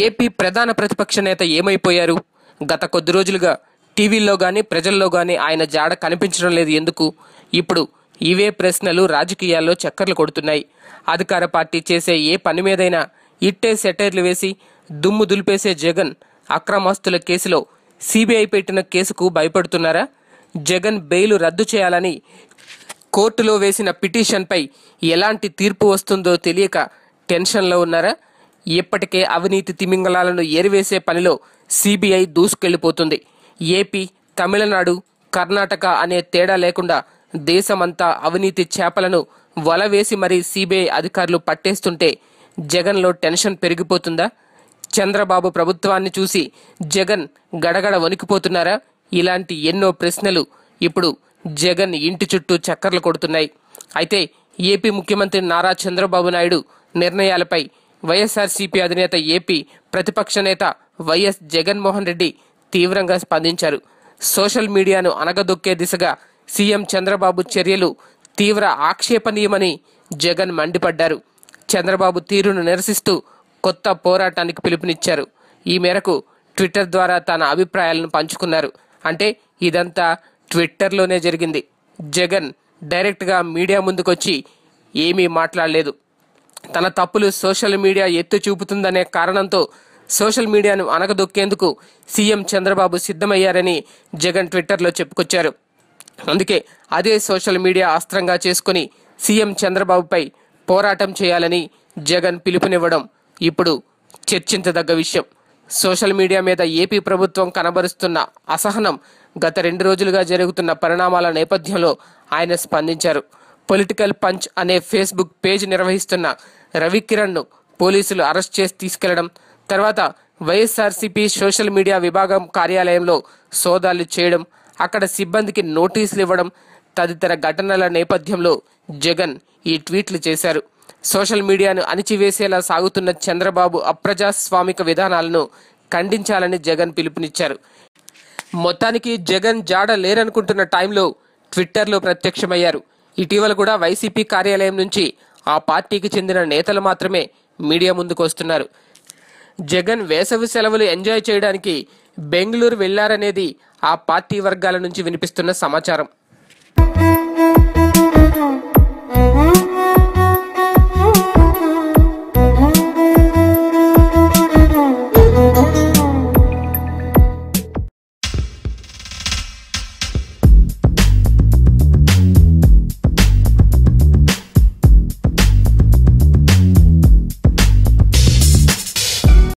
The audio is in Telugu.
ఏపీ ప్రధాన ప్రతిపక్ష నేత ఏమైపోయారు? గత కొద్ది రోజులుగా టీవీల్లో కానీ ప్రజల్లో కానీ ఆయన జాడ కనిపించడం లేదు. ఎందుకు? ఇప్పుడు ఇవే ప్రశ్నలు రాజకీయాల్లో చక్కర్లు కొడుతున్నాయి. అధికార పార్టీ చేసే ఏ పని మీదైనా ఇట్టే సెటైర్లు వేసి దుమ్ము దులిపేసే జగన్ అక్రమాస్తుల కేసులో సిబిఐ పెట్టిన కేసుకు భయపడుతున్నారా? జగన్ బెయిల్ రద్దు చేయాలని కోర్టులో వేసిన పిటిషన్పై ఎలాంటి తీర్పు వస్తుందో తెలియక టెన్షన్లో ఉన్నారా? ఇప్పటికే అవినీతి తిమింగలాలను ఏరివేసే పనిలో సిబిఐ దూసుకెళ్ళిపోతుంది. ఏపీ తమిళనాడు కర్ణాటక అనే తేడా లేకుండా దేశమంతా అవినీతి చేపలను వల వేసి మరీ సిబిఐ అధికారులు పట్టేస్తుంటే జగన్లో టెన్షన్ పెరిగిపోతుందా? చంద్రబాబు ప్రభుత్వాన్ని చూసి జగన్ గడగడ వణికిపోతున్నారా? ఇలాంటి ఎన్నో ప్రశ్నలు ఇప్పుడు జగన్ ఇంటి చుట్టూ చక్కర్లు కొడుతున్నాయి. అయితే ఏపీ ముఖ్యమంత్రి నారా చంద్రబాబు నాయుడు నిర్ణయాలపై వైఎస్ఆర్సీపీ అధినేత ఏపీ ప్రతిపక్ష నేత వైఎస్ జగన్మోహన్ రెడ్డి తీవ్రంగా స్పందించారు. సోషల్ మీడియాను అనగదొక్కే దిశగా సీఎం చంద్రబాబు చర్యలు తీవ్ర ఆక్షేపణీయమని జగన్ మండిపడ్డారు. చంద్రబాబు తీరును నిరసిస్తూ కొత్త పోరాటానికి పిలుపునిచ్చారు. ఈ మేరకు ట్విట్టర్ ద్వారా తన అభిప్రాయాలను పంచుకున్నారు. అంటే ఇదంతా ట్విట్టర్లోనే జరిగింది. జగన్ డైరెక్ట్గా మీడియా ముందుకొచ్చి ఏమీ మాట్లాడలేదు. తన తప్పులు సోషల్ మీడియా ఎత్తు చూపుతుందనే కారణంతో సోషల్ మీడియాను అనగదొక్కేందుకు సీఎం చంద్రబాబు సిద్ధమయ్యారని జగన్ ట్విట్టర్లో చెప్పుకొచ్చారు. అందుకే అదే సోషల్ మీడియా అస్త్రంగా చేసుకుని సీఎం చంద్రబాబుపై పోరాటం చేయాలని జగన్ పిలుపునివ్వడం ఇప్పుడు చర్చించదగ్గ విషయం. సోషల్ మీడియా మీద ఏపీ ప్రభుత్వం కనబరుస్తున్న అసహనం గత రెండు రోజులుగా జరుగుతున్న పరిణామాల నేపథ్యంలో ఆయన స్పందించారు. పొలిటికల్ పంచ్ అనే ఫేస్బుక్ పేజ్ నిర్వహిస్తున్న రవికిరణ్ను పోలీసులు అరెస్ట్ చేసి తీసుకెళ్ళడం తర్వాత వైఎస్ఆర్సీపీ సోషల్ మీడియా విభాగం కార్యాలయంలో సోదాలు చేయడం అక్కడ సిబ్బందికి నోటీసులు ఇవ్వడం తదితర ఘటనల నేపథ్యంలో జగన్ ఈ ట్వీట్లు చేశారు. సోషల్ మీడియాను అణిచివేసేలా సాగుతున్న చంద్రబాబు అప్రజాస్వామిక విధానాలను ఖండించాలని జగన్ పిలుపునిచ్చారు. మొత్తానికి జగన్ జాడ లేరనుకుంటున్న టైంలో ట్విట్టర్లో ప్రత్యక్షమయ్యారు. ఇటీవల కూడా వైసీపీ కార్యాలయం నుంచి ఆ పార్టీకి చెందిన నేతలు మాత్రమే మీడియా ముందుకు వస్తున్నారు. జగన్ వేసవి సెలవులు ఎంజాయ్ చేయడానికి బెంగళూరు వెళ్ళారనేది ఆ పార్టీ వర్గాల నుంచి వినిపిస్తున్న సమాచారం.